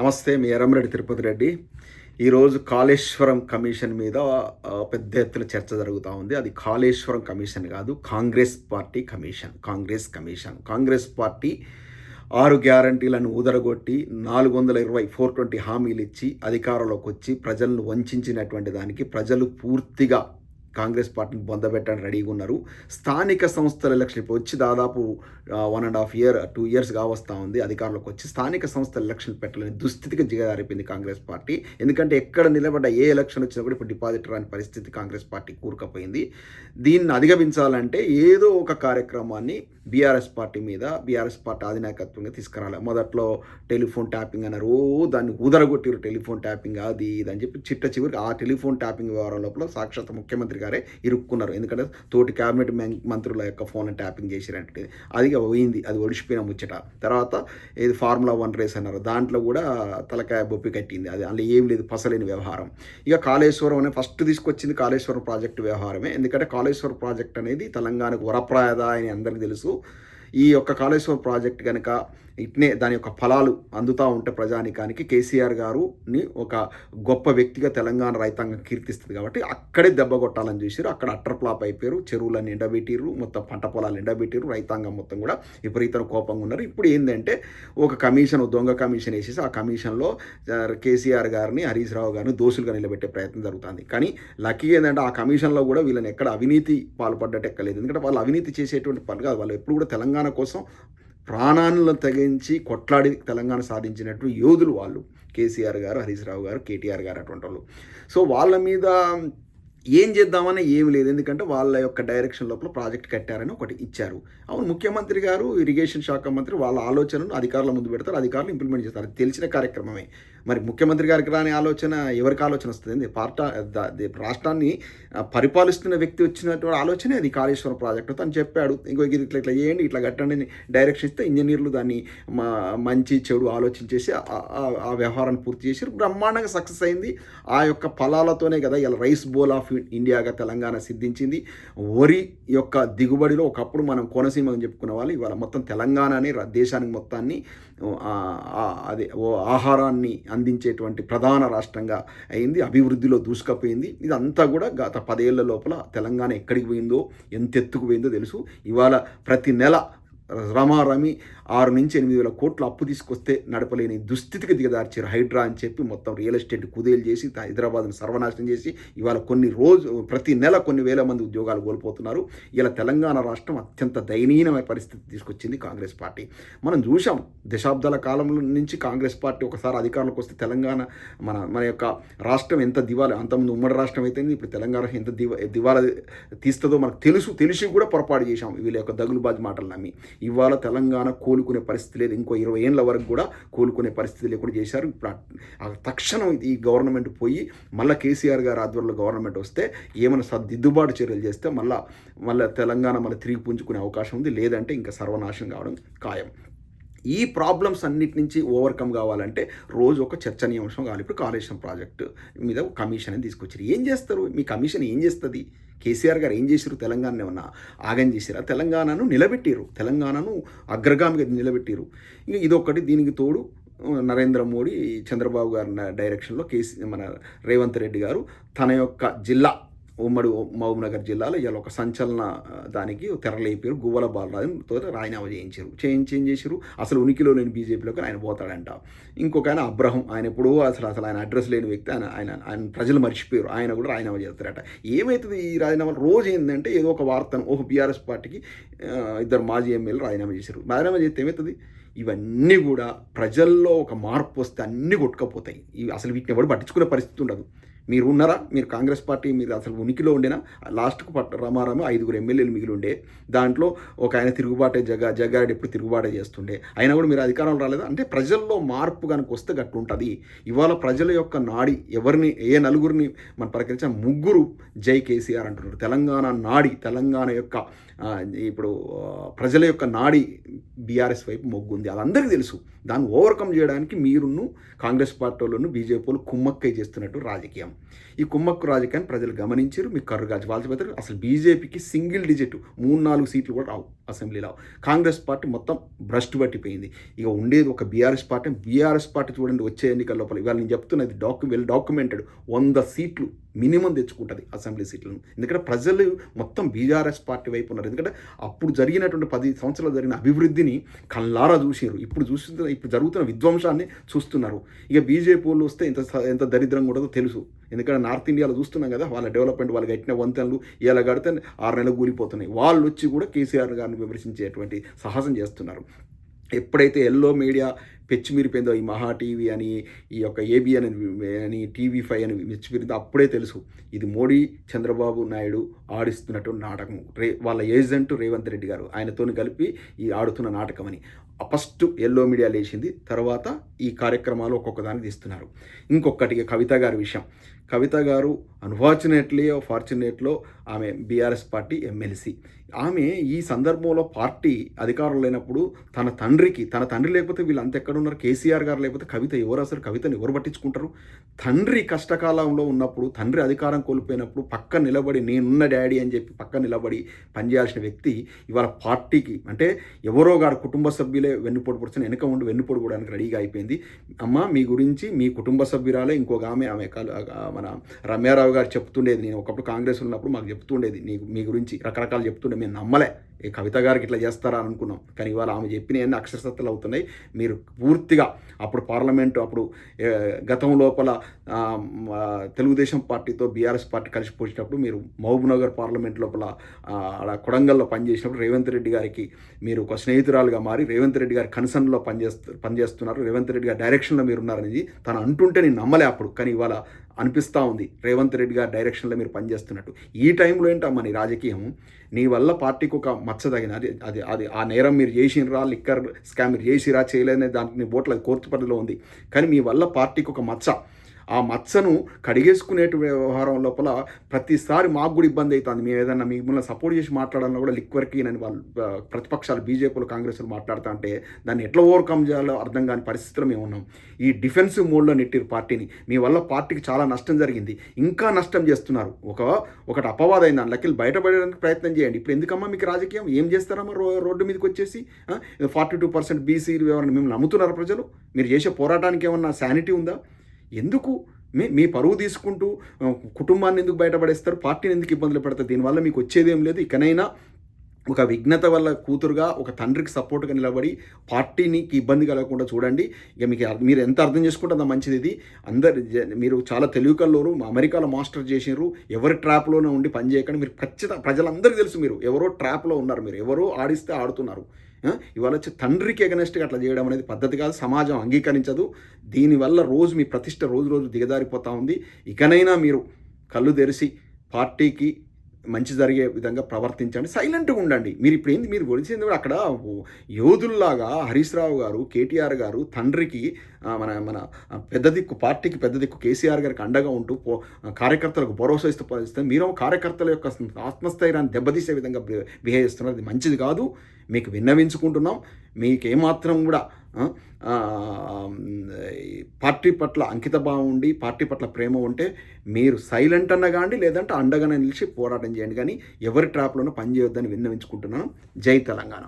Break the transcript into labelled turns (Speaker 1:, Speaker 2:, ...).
Speaker 1: నమస్తే మీ ఎర్రమరెడ్డి తిరుపతి రెడ్డి. ఈరోజు కాళేశ్వరం కమిషన్ మీద పెద్ద ఎత్తున చర్చ జరుగుతూ ఉంది. అది కాళేశ్వరం కమిషన్ కాదు Congress party commission Congress commission. Congress party ఆరు గ్యారంటీలను ఊదరగొట్టి నాలుగు వందల ఇరవై ఫోర్ ట్వంటీ హామీలు ఇచ్చి అధికారంలోకి వచ్చి ప్రజలను వంచినటువంటి దానికి ప్రజలు పూర్తిగా కాంగ్రెస్ పార్టీని బొందబెట్టడానికి రెడీగా ఉన్నారు. స్థానిక సంస్థల ఎలక్షన్ ఇప్పుడు వచ్చి దాదాపు one and half year two years వస్తూ ఉంది. అధికారంలోకి వచ్చి స్థానిక సంస్థల ఎలక్షన్ పెట్టలేని దుస్థితికి దిగజారిపోయింది కాంగ్రెస్ పార్టీ. ఎందుకంటే ఎక్కడ నిలబడ్డ ఏ ఎలక్షన్ వచ్చినా కూడా ఇప్పుడు డిపాజిట్ రాని పరిస్థితి కాంగ్రెస్ పార్టీ కూరుకపోయింది. దీన్ని అధిగమించాలంటే ఏదో ఒక కార్యక్రమాన్ని బీఆర్ఎస్ పార్టీ మీద బీఆర్ఎస్ పార్టీ అధినాయకత్వంగా తీసుకురాలి. మొదట్లో టెలిఫోన్ ట్యాపింగ్ అన్నారు. దాన్ని ఉదరగొట్టిరు టెలిఫోన్ ట్యాపింగ్ అది ఇది అని చెప్పి చిట్ట చివరికి ఆ టెలిఫోన్ ట్యాపింగ్ వ్యవహారం లోపల సాక్షాత్ ముఖ్యమంత్రి గారే ఇరుక్కున్నారు. ఎందుకంటే తోటి క్యాబినెట్ మంత్రుల యొక్క ఫోన్ ట్యాపింగ్ చేసినట్టు అది పోయింది. అది ఒడిచిపోయిన ముచ్చట. తర్వాత ఇది ఫార్ములా వన్ రేస్ అన్నారు. దాంట్లో కూడా తలకాయ బొప్పి కట్టింది. అది అందులో ఏం లేదు పసలేని వ్యవహారం. ఇక కాళేశ్వరం అనే ఫస్ట్ తీసుకొచ్చింది కాళేశ్వరం ప్రాజెక్టు వ్యవహారమే. ఎందుకంటే కాళేశ్వరం ప్రాజెక్ట్ అనేది తెలంగాణకు వరప్రాయద అని అందరికీ తెలుసు. ఈ యొక్క కాళేశ్వరం ప్రాజెక్ట్ కనుక ఇట్నే దాని యొక్క ఫలాలు అందుతూ ఉంటే ప్రజానికానికి కేసీఆర్ గారుని ఒక గొప్ప వ్యక్తిగా తెలంగాణ రైతాంగం కీర్తిస్తుంది కాబట్టి అక్కడే దెబ్బ కొట్టాలని చూసారు అక్కడ అట్టర్ప్లాప్ అయిపోయారు. చెరువులను ఎండబెట్టిర్రు. మొత్తం పంట పొలాలు ఎండబెట్టిర్రు. రైతాంగం మొత్తం కూడా విపరీతం కోపంగా ఉన్నారు. ఇప్పుడు ఏంటంటే ఒక కమిషన్ దొంగ కమిషన్ వేసేసి ఆ కమిషన్లో కేసీఆర్ గారిని హరీష్ రావు గారిని దోషులుగా నిలబెట్టే ప్రయత్నం జరుగుతుంది. కానీ లక్కీ ఏంటంటే ఆ కమిషన్లో కూడా వీళ్ళని ఎక్కడ అవినీతి పాల్పడ్డట్టు ఎక్కలేదు. ఎందుకంటే వాళ్ళు అవినీతి చేసేటువంటి పని కాదు. వాళ్ళు ఎప్పుడు కూడా తెలంగాణ కోసం ప్రాణాలను తెగించి కొట్లాడి తెలంగాణ సాధించినట్టు యోధులు వాళ్ళు. కేసీఆర్ గారు హరీష్ రావు గారు కేటీఆర్ గారు అటువంటి వాళ్ళు. సో వాళ్ళ మీద ఏం చేద్దామని ఏమి లేదు. ఎందుకంటే వాళ్ళ యొక్క డైరెక్షన్ లోపల ప్రాజెక్ట్ కట్టారని ఒకటి ఇచ్చారు. అవును ముఖ్యమంత్రి గారు ఇరిగేషన్ శాఖ మంత్రి వాళ్ళ ఆలోచనను అధికారుల ముందు పెడతారు. అధికారులు ఇంప్లిమెంట్ చేస్తారు. తెలిసిన కార్యక్రమమే. మరి ముఖ్యమంత్రి గారికి రాని ఆలోచన ఎవరికి ఆలోచన వస్తుంది? పార్ట రాష్ట్రాన్ని పరిపాలిస్తున్న వ్యక్తి వచ్చినటువంటి ఆలోచనే అది కాళేశ్వరం ప్రాజెక్టు తను చెప్పాడు. ఇంకో ఇది ఇట్లా ఇట్లా చేయండి ఇట్లా కట్టండి డైరెక్షన్ ఇస్తే ఇంజనీర్లు దాన్ని మంచి చెడు ఆలోచించేసి ఆ- వ్యవహారాన్ని పూర్తి చేసి బ్రహ్మాండంగా సక్సెస్ అయింది. ఆ యొక్క ఫలాలతోనే కదా ఇలా రైస్ బోల్ ఆఫ్ ఇండియాగా తెలంగాణ సిద్ధించింది. వరి యొక్క దిగుబడిలో ఒకప్పుడు మనం కోనసీమ అని చెప్పుకునే వాళ్ళు ఇవాళ మొత్తం తెలంగాణని దేశానికి మొత్తాన్ని అదే ఓ ఆహారాన్ని అందించేటువంటి ప్రధాన రాష్ట్రంగా అయింది అభివృద్ధిలో దూసుకుపోయింది. ఇదంతా కూడా గత పదేళ్ళ లోపల తెలంగాణ ఎక్కడికి పోయిందో ఎంత ఎత్తుకు పోయిందో తెలుసు. ఇవాళ ప్రతి నెల రమారమి ఆరు నుంచి ఎనిమిది వేల కోట్ల అప్పు తీసుకొస్తే నడపలేని దుస్థితికి దిగదార్చారు హైడ్రా అని చెప్పి మొత్తం రియల్ ఎస్టేట్ కుదేలు చేసి హైదరాబాద్ను సర్వనాశనం చేసి ఇవాళ కొన్ని రోజు ప్రతి నెల కొన్ని వేల మంది ఉద్యోగాలు కోల్పోతున్నారు. ఇలా తెలంగాణ రాష్ట్రం అత్యంత దయనీయమైన పరిస్థితి తీసుకొచ్చింది కాంగ్రెస్ పార్టీ. మనం చూసాం దశాబ్దాల కాలంలో నుంచి కాంగ్రెస్ పార్టీ ఒకసారి అధికారంలోకి వస్తే తెలంగాణ మన మన యొక్క రాష్ట్రం ఎంత దివాలా అంతకుముందు ఉమ్మడి రాష్ట్రం అయితే ఇప్పుడు తెలంగాణ ఎంత దివా దివాలా తీస్తుందో మనకు తెలుసు తెలిసి కూడా పొరపాటు చేశాం. వీళ్ళ యొక్క దగులుబాజు మాటలు నమ్మి. ఇవాళ తెలంగాణ కోలుకునే పరిస్థితి లేదు. ఇంకో ఇరవై ఏళ్ళ వరకు కూడా కోలుకునే పరిస్థితి లేకుండా చేశారు. ఇప్పుడు తక్షణం ఈ గవర్నమెంట్ పోయి మళ్ళీ కేసీఆర్ గారు ఆధ్వర్యంలో గవర్నమెంట్ వస్తే ఏమైనా సర్దిద్దుబాటు చర్యలు చేస్తే మళ్ళీ మళ్ళీ తెలంగాణ మళ్ళీ తిరిగి పుంజుకునే అవకాశం ఉంది. లేదంటే ఇంకా సర్వనాశనం కావడం ఖాయం. ఈ ప్రాబ్లమ్స్ అన్నిటి నుంచి ఓవర్కమ్ కావాలంటే రోజు ఒక చర్చనీయాంశం కావాలి. ఇప్పుడు కాళేశ్వరం ప్రాజెక్టు మీద ఒక కమిషన్ అని తీసుకొచ్చారు. ఏం చేస్తారు? మీ కమిషన్ ఏం చేస్తుంది? కేసీఆర్ గారు ఏం చేశారు? తెలంగాణ ఏమన్నా ఆగం చేశారా? తెలంగాణను నిలబెట్టారు తెలంగాణను అగ్రగామిగా నిలబెట్టారు ఇంకా ఇదొకటి దీనికి తోడు నరేంద్ర మోడీ చంద్రబాబు గారి డైరెక్షన్లో కేసీ మన రేవంత్ రెడ్డి గారు తన యొక్క జిల్లా ఉమ్మడి మహబూబ్నగర్ జిల్లాలో ఇలా ఒక సంచలన దానికి తెరలేపారు గువ్వల బాలరాజుతో రాజీనామా చేయించారు. చేయించి ఏం చేశారు అసలు ఉనికిలో లేని బీజేపీలోకి ఆయన పోతాడంట. ఇంకొక ఆయన అబ్రహం. ఆయన ఎప్పుడూ అసలు అసలు ఆయన అడ్రస్ లేని వ్యక్తి. ఆయన ఆయన ఆయన ప్రజలు మర్చిపోయారు. ఆయన కూడా రాజీనామా చేస్తారట. ఏమవుతుంది ఈ రాజీనామా? రోజు ఏంటంటే ఏదో ఒక వార్తను ఓహో బీఆర్ఎస్ పార్టీకి ఇద్దరు మాజీ ఎమ్మెల్యేలు రాజీనామా చేశారు. రాజీనామా చేస్తే ఏమవుతుంది? ఇవన్నీ కూడా ప్రజల్లో ఒక మార్పు వస్తే అన్నీ కొట్టుకపోతాయి. ఇవి అసలు వీటిని ఎవరు పట్టించుకునే పరిస్థితి ఉండదు. మీరు ఉన్నారా మీరు కాంగ్రెస్ పార్టీ మీరు అసలు ఉనికిలో ఉండేనా? లాస్ట్కు పట్ట రమారామ ఐదుగురు ఎమ్మెల్యేలు మిగిలి ఉండే. దాంట్లో ఒక ఆయన తిరుగుబాటే జగ జగ్గారెడ్డి ఎప్పుడు తిరుగుబాటే చేస్తుండే. అయినా కూడా మీరు అధికారంలో రాలేదా? అంటే ప్రజల్లో మార్పు కనుక వస్తే గట్టు ఉంటుంది ఇవాళ ప్రజల యొక్క నాడి ఎవరిని ఏ నలుగురిని మనం ప్రకటించిన ముగ్గురు జై కేసీఆర్ అంటున్నారు. తెలంగాణ నాడి తెలంగాణ యొక్క ఇప్పుడు ప్రజల యొక్క నాడి బీఆర్ఎస్ వైపు మొగ్గుంది. అది అందరికీ తెలుసు. దాన్ని ఓవర్కమ్ చేయడానికి మీరును కాంగ్రెస్ పార్టీ వాళ్ళను బీజేపీ వాళ్ళు కుమ్మక్కై చేస్తున్నట్టు రాజకీయం. ఈ కుమ్మక్కు రాజకీయాన్ని ప్రజలు గమనించారు. మీకు కర్రు కాల్చి అసలు బీజేపీకి సింగిల్ డిజిట్ మూడు నాలుగు సీట్లు కూడా రావు అసెంబ్లీలో. కాంగ్రెస్ పార్టీ మొత్తం భ్రష్టు పట్టిపోయింది. ఇక ఉండేది ఒక బీఆర్ఎస్ పార్టీ. బీఆర్ఎస్ పార్టీ చూడండి వచ్చే ఎన్నికల లోపల. ఇవాళ నేను చెప్తున్నది డాక్యు వెల్ డాక్యుమెంటెడ్ వంద సీట్లు మినిమం తెచ్చుకుంటుంది అసెంబ్లీ సీట్లను. ఎందుకంటే ప్రజలు మొత్తం బీఆర్ఎస్ పార్టీ వైపు ఉన్నారు. ఎందుకంటే అప్పుడు జరిగినటువంటి పది సంవత్సరాలు జరిగిన అభివృద్ధిని కళ్ళారా చూసారు ఇప్పుడు చూస్తున్న ఇప్పుడు జరుగుతున్న విధ్వంసాన్ని చూస్తున్నారు. ఇక బీజేపీ వాళ్ళు వస్తే ఎంత ఎంత దరిద్రంగా ఉండదో తెలుసు. ఎందుకంటే నార్త్ ఇండియాలో చూస్తున్నాం కదా వాళ్ళ డెవలప్మెంట్ వాళ్ళు కట్టిన వంతెనలు ఇలా కడితే ఆరు నెలలు కూలిపోతున్నాయి. వాళ్ళు వచ్చి కూడా కేసీఆర్ గారిని విమర్శించేటువంటి సాహసం చేస్తున్నారు. ఎప్పుడైతే ఎల్లో మీడియా పెచ్చిమిరిపోయిందో ఈ మహా టీవీ అని ఈ యొక్క ఏబీ అని అని టీవీ ఫైవ్ అని మెచ్చిమిరిందో అప్పుడే తెలుసు. ఇది మోడీ చంద్రబాబు నాయుడు ఆడిస్తున్నటువంటి నాటకం. రే వాళ్ళ ఏజెంట్ రేవంత్ రెడ్డి గారు ఆయనతో కలిపి ఈ ఆడుతున్న నాటకం అని. ఫస్ట్ ఎల్లో మీడియా లేచింది తర్వాత ఈ కార్యక్రమాలు ఒక్కొక్క దానికి తీస్తున్నారు. ఇంకొకటి కవిత గారి విషయం. కవిత గారు అన్ఫార్చునేట్లీ ఫార్చునేట్లో ఆమె బీఆర్ఎస్ పార్టీ ఎమ్మెల్సీ ఆమె ఈ సందర్భంలో పార్టీ అధికారులు లేనప్పుడు తన తండ్రికి తన తండ్రి లేకపోతే వీళ్ళు అంత ఎక్కడ ఉన్నారు కేసీఆర్ గారు లేకపోతే కవిత ఎవరు అసలు? కవితను ఎవరు పట్టించుకుంటారు? తండ్రి కష్టకాలంలో ఉన్నప్పుడు తండ్రి అధికారం కోల్పోయినప్పుడు పక్క నిలబడి నేనున్న డాడీ అని చెప్పి పక్క నిలబడి పనిచేయాల్సిన వ్యక్తి ఇవాళ పార్టీకి అంటే ఎవరో గారు కుటుంబ సభ్యులే వెన్నుపోటు పొడిచిన వెనుక ఉండి వెన్నుపోటు పోవడానికి రెడీగా అయిపోయింది. అమ్మ మీ గురించి మీ కుటుంబ సభ్యురాలే ఇంకొక ఆమె ఆమె మన రమ్యారావు గారు చెప్తుండేది. నేను ఒకప్పుడు కాంగ్రెస్ ఉన్నప్పుడు మాకు చెప్తుండేది. నీకు మీ గురించి రకరకాలు చెప్తుండే. మేము నమ్మలే. ఏ కవిత గారికి ఇట్లా చేస్తారా అని అనుకున్నాం. కానీ ఇవాళ ఆమె చెప్పిన అన్ని అక్షరసత్తులు అవుతున్నాయి. మీరు పూర్తిగా అప్పుడు పార్లమెంటు అప్పుడు గతం లోపల తెలుగుదేశం పార్టీతో బీఆర్ఎస్ పార్టీ కలిసి పోసినప్పుడు మీరు మహబూబ్నగర్ పార్లమెంట్ లోపల ఆడ కొడంగల్లో పనిచేసినప్పుడు రేవంత్ రెడ్డి గారికి మీరు ఒక స్నేహితురాలుగా మారి రేవంత్ రెడ్డి గారి కన్సర్న్లో పనిచేస్తు పనిచేస్తున్నారు. రేవంత్ రెడ్డి గారి డైరెక్షన్లో మీరు ఉన్నారనేది తను అంటుంటే నేను నమ్మలే అప్పుడు. కానీ ఇవాళ అనిపిస్తూ ఉంది. రేవంత్ రెడ్డి గారి డైరెక్షన్లో మీరు పనిచేస్తున్నట్టు. ఈ టైంలో ఏంటమ్మా నీ రాజకీయం నీ వల్ల పార్టీకి ఒక మచ్చ తగిన అది అది అది ఆ నేరం మీరు చేసినరా లిక్కర్ స్కామ్ మీరు చేసిరా చేయలేదనే దానికి నీ బోట్ల కోర్టు పరిధిలో ఉంది. కానీ మీ వల్ల పార్టీకి ఒక మచ్చ. ఆ మచ్చను కడిగేసుకునేటు వ్యవహారం లోపల ప్రతిసారి మాకు కూడా ఇబ్బంది అవుతుంది. మేము ఏదైనా మిమ్మల్ని సపోర్ట్ చేసి మాట్లాడాలని కూడా లిక్వర్కి అని వాళ్ళు ప్రతిపక్షాలు బీజేపీలు కాంగ్రెస్లు మాట్లాడుతూ అంటే దాన్ని ఎట్లా ఓవర్కమ్ చేయాలో అర్థం కాని పరిస్థితిలో మేము ఉన్నాం. ఈ డిఫెన్సివ్ మోడ్లో నెట్టిరు పార్టీని. మీ వల్ల పార్టీకి చాలా నష్టం జరిగింది. ఇంకా నష్టం చేస్తున్నారు. ఒక ఒకటి అపవాదం అయింది. బయటపడడానికి ప్రయత్నం చేయండి. ఇప్పుడు ఎందుకమ్మా మీకు రాజకీయం? ఏం చేస్తారమ్మా రో రోడ్డు మీదకి వచ్చేసి ఫార్టీ టూ పర్సెంట్ బీసీ ఎవరైనా మేము నమ్ముతున్నారు ప్రజలు. మీరు చేసే పోరాటానికి ఏమన్నా శానిటీ ఉందా? ఎందుకు? మీ మీ పరువు తీసుకుంటూ కుటుంబాన్ని ఎందుకు బయటపడేస్తారు? పార్టీని ఎందుకు ఇబ్బందులు పెడతారు? దీనివల్ల మీకు వచ్చేదేం లేదు. ఇకనైనా ఒక విఘ్నత వల్ల కూతురుగా ఒక తండ్రికి సపోర్ట్గా నిలబడి పార్టీనికి ఇబ్బంది కలగకుండా చూడండి. ఇక మీకు మీరు ఎంత అర్థం చేసుకుంటే అంత మంచిది ఇది. అందరు మీరు చాలా తెలుగుకల్లోరు అమెరికాలో మాస్టర్ చేసినారు ఎవరి ట్రాప్లోనే ఉండి పనిచేయకండి మీరు ఖచ్చితంగా ప్రజలందరికీ తెలుసు మీరు. ఎవరో ట్రాప్లో ఉన్నారు మీరు. ఎవరో ఆడిస్తే ఆడుతున్నారు. ఇవాళ వచ్చి తండ్రికి ఎగనెస్ట్గా అట్లా చేయడం అనేది పద్ధతి కాదు సమాజం అంగీకరించదు. దీనివల్ల రోజు మీ ప్రతిష్ట రోజు రోజు దిగజారిపోతూ ఉంది. ఇకనైనా మీరు కళ్ళు తెరిచి పార్టీకి మంచి జరిగే విధంగా ప్రవర్తించండి. సైలెంట్గా ఉండండి. మీరు ఇప్పుడు ఏంది? మీరు ఒడిచింది కూడా అక్కడ యోధుల్లాగా హరీష్ రావు గారు కేటీఆర్ గారు తండ్రికి మన మన పెద్ద దిక్కు పార్టీకి పెద్ద దిక్కు కేసీఆర్ గారికి అండగా ఉంటూ పో కార్యకర్తలకు భరోసా ఇస్తూ పరిస్థితి మీరు కార్యకర్తల యొక్క ఆత్మస్థైర్యాన్ని దెబ్బతీసే విధంగా బిహేవ్ చేస్తున్నారు. అది మంచిది కాదు. మీకు విన్నవించుకుంటున్నాం. మీకు ఏమాత్రం కూడా పార్టీ పట్ల అంకిత భావం ఉండి పార్టీ పట్ల ప్రేమ ఉంటే మీరు సైలెంట్ అన్న కానీ లేదంటే అండగానే నిలిచి పోరాటం చేయండి. కానీ ఎవరి ట్రాప్లోనూ పనిచేయొద్దని విన్నవించుకుంటున్నాను. జై తెలంగాణ.